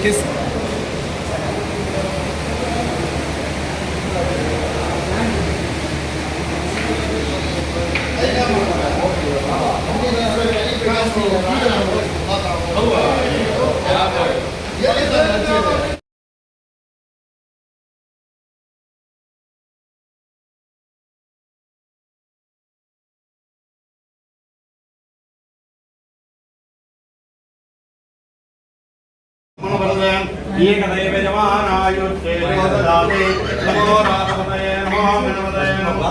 herkes ஏகதேவஜமானாயுத்தேஜோததாதே நமோ ராமதே நமோ வினவதே நமோ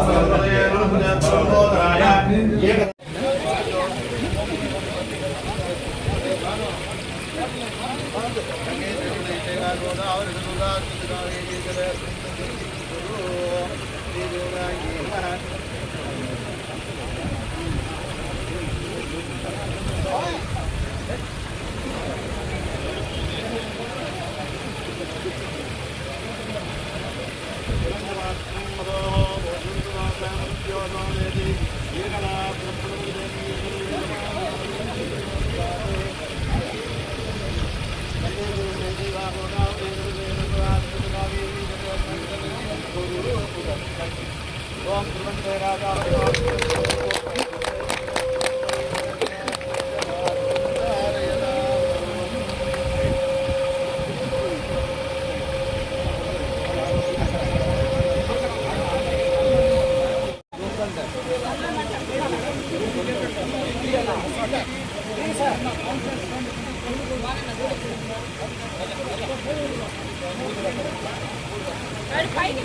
పైకి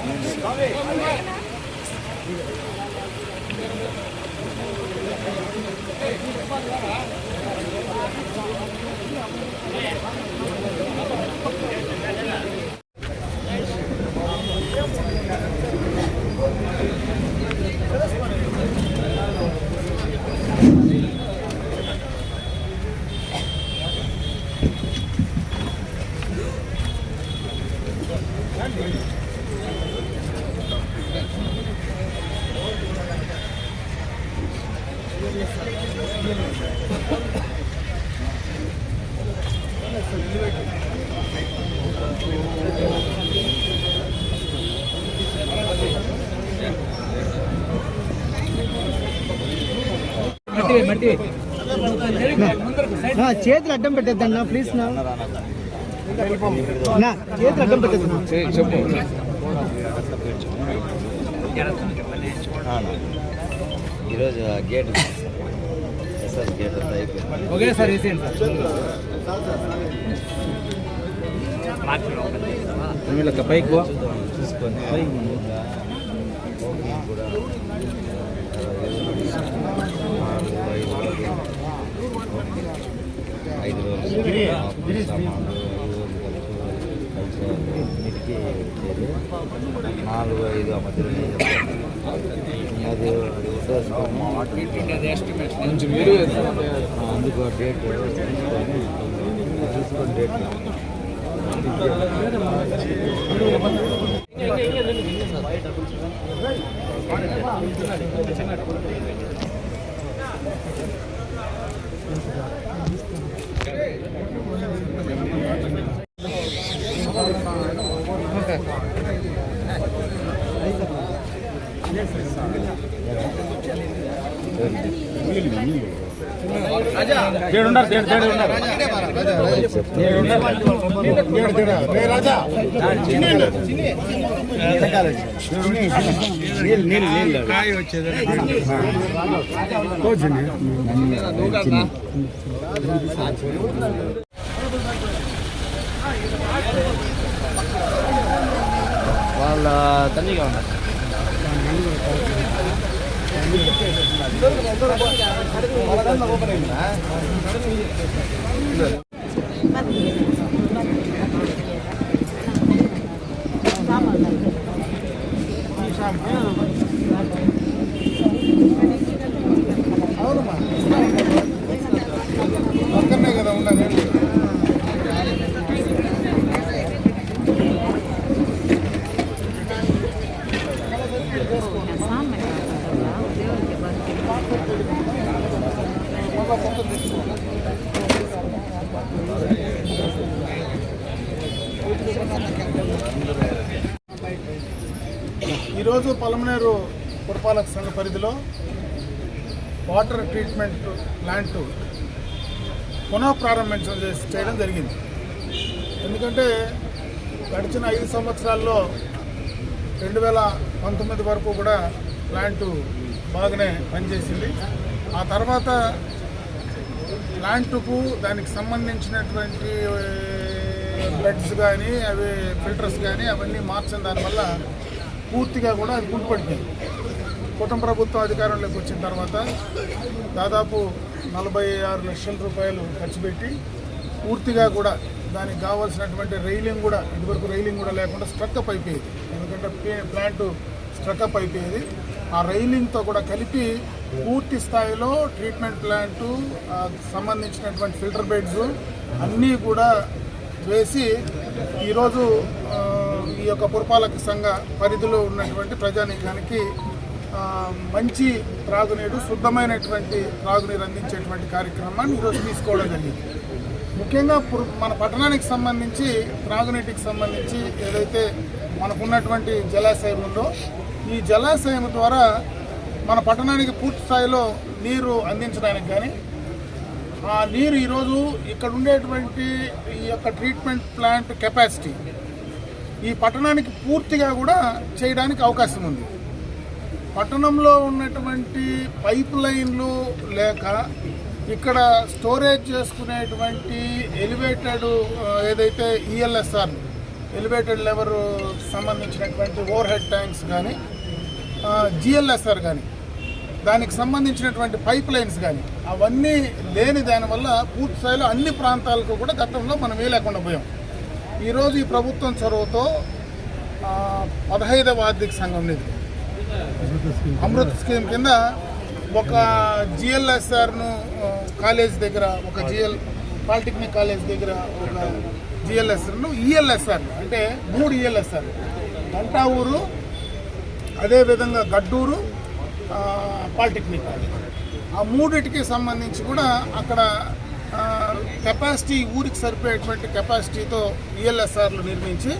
ఏక నా చేతులు అడ్డం పెట్టద్దన్నా ప్లీజ్ నా. చేతులు అడ్డం పెట్టద్దు. ఈరోజు గేట్ ఎస్ఎస్ గేట్ అయిపోయింది ఓకే సార్ వేసేయండి సార్. పైకి. చూసుకొని కూడా ఐదు రోజులు. కలిసి వచ్చేది. నాలుగు ఐదు ఆ మధ్యలో అది అది ఉద్దేశం కొంచెం మీరు అందుకు డేట్ చూసుకొని చూసుకొని డేట్ నీళ్ళు నీళ్ళు నీళ్ళు వాళ్ళ తల్లిగా ఉన్నారు ఈరోజు పలమనేరు పురపాలక సంఘ పరిధిలో వాటర్ ట్రీట్మెంట్ ప్లాంట్ పునః ప్రారంభించడం చేయడం జరిగింది. ఎందుకంటే గడిచిన ఐదు సంవత్సరాల్లో రెండు వేల పంతొమ్మిది వరకు కూడా ప్లాంటు బాగానే పనిచేసింది. ఆ తర్వాత ప్లాంటుకు దానికి సంబంధించినటువంటి బ్లడ్స్ కానీ అవి ఫిల్టర్స్ కానీ అవన్నీ మార్చిన దానివల్ల పూర్తిగా కూడా అది కుంటుపడిపోయింది. కుటుంబ ప్రభుత్వం అధికారంలోకి వచ్చిన తర్వాత దాదాపు నలభై ఆరు లక్షల రూపాయలు ఖర్చు పెట్టి పూర్తిగా కూడా దానికి కావాల్సినటువంటి రైలింగ్ కూడా ఇదివరకు రైలింగ్ కూడా లేకుండా స్ట్రక్అప్ అయిపోయేది. ఎందుకంటే ప్లాంట్ స్ట్రక్అప్ అయిపోయేది. ఆ రైలింగ్తో కూడా కలిపి పూర్తి స్థాయిలో ట్రీట్మెంట్ ప్లాంటు సంబంధించినటువంటి ఫిల్టర్ బెడ్స్ అన్నీ కూడా వేసి ఈరోజు ఈ యొక్క పురపాలక సంఘ పరిధిలో ఉన్నటువంటి ప్రజానీకానికి మంచి త్రాగునీరు శుద్ధమైనటువంటి త్రాగునీరు అందించేటువంటి కార్యక్రమాన్ని ఈరోజు తీసుకోవడం జరిగింది. ముఖ్యంగా మన పట్టణానికి సంబంధించి త్రాగునీటికి సంబంధించి ఏదైతే మనకున్నటువంటి జలాశయం ఉందో ఈ జలాశయం ద్వారా మన పట్టణానికి పూర్తి స్థాయిలో నీరు అందించడానికి కానీ ఆ నీరు ఈరోజు ఇక్కడ ఉండేటువంటి ఈ యొక్క ట్రీట్మెంట్ ప్లాంట్ కెపాసిటీ ఈ పట్టణానికి పూర్తిగా కూడా చేయడానికి అవకాశం ఉంది. పట్టణంలో ఉన్నటువంటి పైప్ లైన్లు లేక ఇక్కడ స్టోరేజ్ చేసుకునేటువంటి ఎలివేటెడ్ ఏదైతే E ఈఎల్ఎస్ఆర్ ఎలివేటెడ్ లెవర్ సంబంధించినటువంటి ఓవర్ హెడ్ ట్యాంక్స్ కానీ జిఎల్ఎస్ఆర్ కానీ దానికి సంబంధించినటువంటి పైప్ లైన్స్ కానీ అవన్నీ లేని దానివల్ల పూర్తి స్థాయిలో అన్ని ప్రాంతాలకు కూడా గతంలో మనం వేయలేకుండా పోయాం. ఈరోజు ఈ ప్రభుత్వం చొరవతో పదహైదవ ఆర్థిక సంఘం నిధులు అమృత్ స్కీమ్. కింద ఒక జిఎల్ఎస్ఆర్ను కాలేజ్ దగ్గర ఒక జిఎల్ పాలిటెక్నిక్ కాలేజ్ దగ్గర ఒక జిఎల్ఎస్ఆర్ను ఈఎల్ఎస్ఆర్ అంటే మూడు ఈఎల్ఎస్ఆర్ గంటావూరు అదేవిధంగా గడ్డూరు పాలిటెక్నిక్ కాలేజ్. ఆ మూడిటికి సంబంధించి కూడా అక్కడ కెపాసిటీ ఊరికి సరిపోయేటువంటి కెపాసిటీతో ఈఎల్ఎస్ఆర్లు నిర్మించి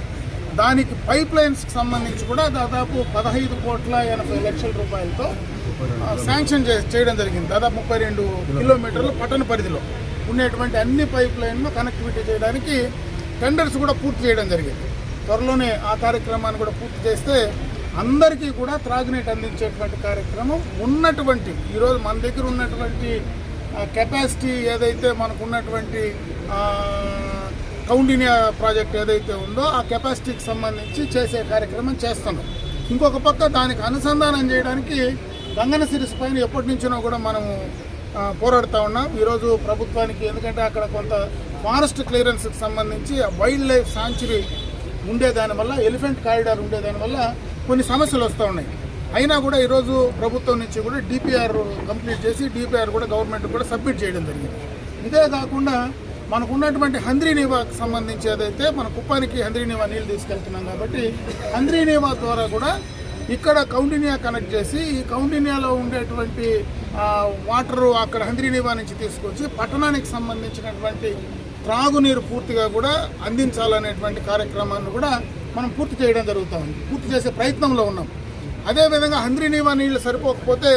దానికి పైప్ లైన్స్కి సంబంధించి కూడా దాదాపు పదహైదు కోట్ల ఎనభై లక్షల రూపాయలతో శాంక్షన్ చేయడం జరిగింది. దాదాపు ముప్పై రెండు కిలోమీటర్లు పట్టణ పరిధిలో ఉండేటువంటి అన్ని పైప్ లైన్లు కనెక్టివిటీ చేయడానికి టెండర్స్ కూడా పూర్తి చేయడం జరిగింది. త్వరలోనే ఆ కార్యక్రమాన్ని కూడా పూర్తి చేస్తే అందరికీ కూడా త్రాగునీటి అందించేటువంటి కార్యక్రమం ఉన్నటువంటి ఈరోజు మన దగ్గర ఉన్నటువంటి కెపాసిటీ ఏదైతే మనకు ఉన్నటువంటి కౌండినియా ప్రాజెక్ట్ ఏదైతే ఉందో ఆ కెపాసిటీకి సంబంధించి చేసే కార్యక్రమం చేస్తున్నాం. ఇంకొక పక్క దానికి అనుసంధానం చేయడానికి గంగన సిరీస్ పైన ఎప్పటి నుంచినో కూడా మనము పోరాడుతూ ఉన్నాం. ఈరోజు ప్రభుత్వానికి ఎందుకంటే అక్కడ కొంత ఫారెస్ట్ క్లియరెన్స్కి సంబంధించి వైల్డ్ లైఫ్ సాంచురీ ఉండేదానివల్ల ఎలిఫెంట్ కారిడార్ ఉండేదాని వల్ల కొన్ని సమస్యలు వస్తూ ఉన్నాయి. అయినా కూడా ఈరోజు ప్రభుత్వం నుంచి కూడా డిపిఆర్ కంప్లీట్ చేసి డిపిఆర్ కూడా గవర్నమెంట్ కూడా సబ్మిట్ చేయడం జరిగింది. ఇదే కాకుండా మనకు ఉన్నటువంటి హంద్రీనీవాకి సంబంధించి ఏదైతే మన కుప్పానికి హంద్రీనీవా నీళ్ళు తీసుకెళ్తున్నాం కాబట్టి హంద్రీనీవా ద్వారా కూడా ఇక్కడ కౌండినియా కనెక్ట్ చేసి ఈ కౌండినియాలో ఉండేటువంటి వాటరు అక్కడ హంద్రీనివా నుంచి తీసుకొచ్చి పట్టణానికి సంబంధించినటువంటి త్రాగునీరు పూర్తిగా కూడా అందించాలనేటువంటి కార్యక్రమాన్ని కూడా మనం పూర్తి చేయడం జరుగుతూ ఉంది పూర్తి చేసే ప్రయత్నంలో ఉన్నాం. అదేవిధంగా హంద్రీనివా నీళ్ళు సరిపోకపోతే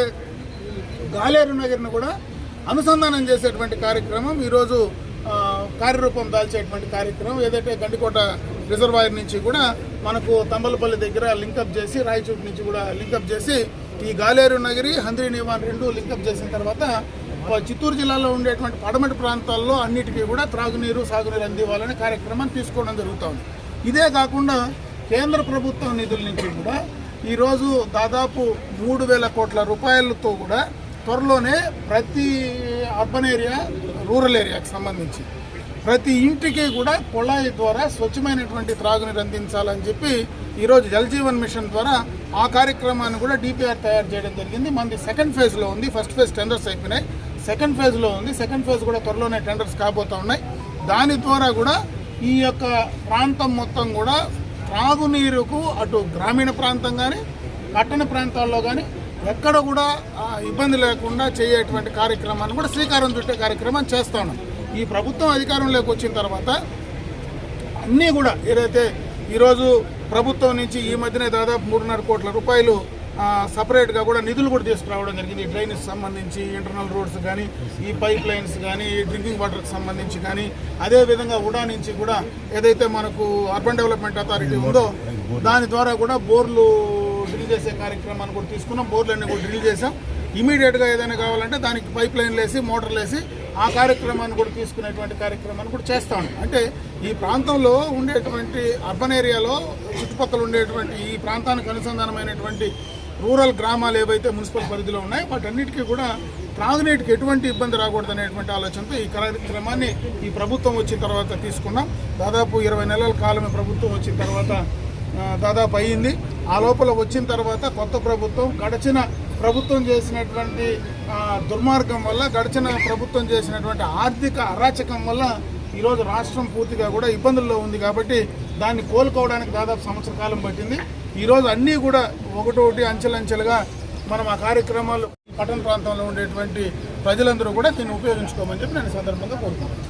గాలేరు నగర్ని కూడా అనుసంధానం చేసేటువంటి కార్యక్రమం ఈరోజు కార్యరూపం దాల్చేటువంటి కార్యక్రమం ఏదైతే గండికోట రిజర్వాయర్ నుంచి కూడా మనకు తంబలపల్లి దగ్గర లింకప్ చేసి రాయచూటి నుంచి కూడా లింకప్ చేసి ఈ గాలేరు నగరి హంద్రీ నివాన్ రెండు లింకప్ చేసిన తర్వాత చిత్తూరు జిల్లాలో ఉండేటువంటి పడమటి ప్రాంతాల్లో అన్నిటికీ కూడా త్రాగునీరు సాగునీరు అందివ్వాలనే కార్యక్రమాన్ని తీసుకోవడం జరుగుతుంది. ఇదే కాకుండా కేంద్ర ప్రభుత్వం నిధుల నుంచి కూడా ఈరోజు దాదాపు మూడు వేల కోట్ల రూపాయలతో కూడా త్వరలోనే ప్రతి అర్బన్ ఏరియా రూరల్ ఏరియాకి సంబంధించి ప్రతి ఇంటికి కూడా కుళాయి ద్వారా స్వచ్ఛమైనటువంటి త్రాగునీరు అందించాలని చెప్పి ఈరోజు జలజీవన్ మిషన్ ద్వారా ఆ కార్యక్రమాన్ని కూడా డిపిఆర్ తయారు చేయడం జరిగింది. మనది సెకండ్ ఫేజ్లో ఉంది. ఫస్ట్ ఫేజ్ టెండర్స్ అయిపోయినాయి. సెకండ్ ఫేజ్లో ఉంది. సెకండ్ ఫేజ్ కూడా త్వరలోనే టెండర్స్ కాబోతూ ఉన్నాయి. దాని ద్వారా కూడా ఈ యొక్క ప్రాంతం మొత్తం కూడా త్రాగునీరుకు అటు గ్రామీణ ప్రాంతం కానీ పట్టణ ప్రాంతాల్లో కానీ ఎక్కడ కూడా ఇబ్బంది లేకుండా చేయటువంటి కార్యక్రమాన్ని కూడా శ్రీకారం చుట్టే కార్యక్రమం చేస్తా ఉన్నాం. ఈ ప్రభుత్వం అధికారంలోకి వచ్చిన తర్వాత అన్నీ కూడా ఏదైతే ఈరోజు ప్రభుత్వం నుంచి ఈ మధ్యనే దాదాపు మూడున్నర కోట్ల రూపాయలు సపరేట్గా కూడా నిధులు కూడా తీసుకురావడం జరిగింది. డ్రైనేజ్ సంబంధించి ఇంటర్నల్ రోడ్స్ కానీ ఈ పైప్ లైన్స్ కానీ డ్రింకింగ్ వాటర్కి సంబంధించి కానీ అదేవిధంగా ఉడా నుంచి కూడా ఏదైతే మనకు అర్బన్ డెవలప్మెంట్ అథారిటీ ఉందో దాని ద్వారా కూడా బోర్లు డ్రిల్ చేసే కార్యక్రమాన్ని కూడా తీసుకున్నాం. బోర్లన్నీ కూడా డ్రిల్ చేసాం. ఇమీడియట్గా ఏదైనా కావాలంటే దానికి పైప్ లైన్లు వేసి మోటార్లు వేసి ఆ కార్యక్రమాన్ని కూడా తీసుకునేటువంటి కార్యక్రమాన్ని కూడా చేస్తా ఉన్నాం. అంటే ఈ ప్రాంతంలో ఉండేటువంటి అర్బన్ ఏరియాలో చుట్టుపక్కల ఉండేటువంటి ఈ ప్రాంతానికి అనుసంధానమైనటువంటి రూరల్ గ్రామాలు ఏవైతే మున్సిపల్ పరిధిలో ఉన్నాయో వాటన్నిటికీ కూడా త్రాగునీటికి ఎటువంటి ఇబ్బంది రాకూడదు అనేటువంటి ఆలోచనతో ఈ కార్యక్రమాన్ని ఈ ప్రభుత్వం వచ్చిన తర్వాత తీసుకున్నాం. దాదాపు ఇరవై నెలల కాలమే ప్రభుత్వం వచ్చిన తర్వాత దాదాపు అయ్యింది. ఆ లోపల వచ్చిన తర్వాత కొత్త ప్రభుత్వం గడిచిన ప్రభుత్వం చేసినటువంటి దుర్మార్గం వల్ల గడిచిన ప్రభుత్వం చేసినటువంటి ఆర్థిక అరాచకం వల్ల ఈరోజు రాష్ట్రం పూర్తిగా కూడా ఇబ్బందుల్లో ఉంది కాబట్టి దాన్ని కోలుకోవడానికి దాదాపు సంవత్సర కాలం పట్టింది. ఈరోజు అన్నీ కూడా ఒకటొకటి అంచెలంచెలుగా మనం ఆ కార్యక్రమాలు పట్టణ ప్రాంతంలో ఉండేటువంటి ప్రజలందరూ కూడా దీన్ని ఉపయోగించుకోమని చెప్పి నేను సందర్భంగా కోరుకుంటున్నాను.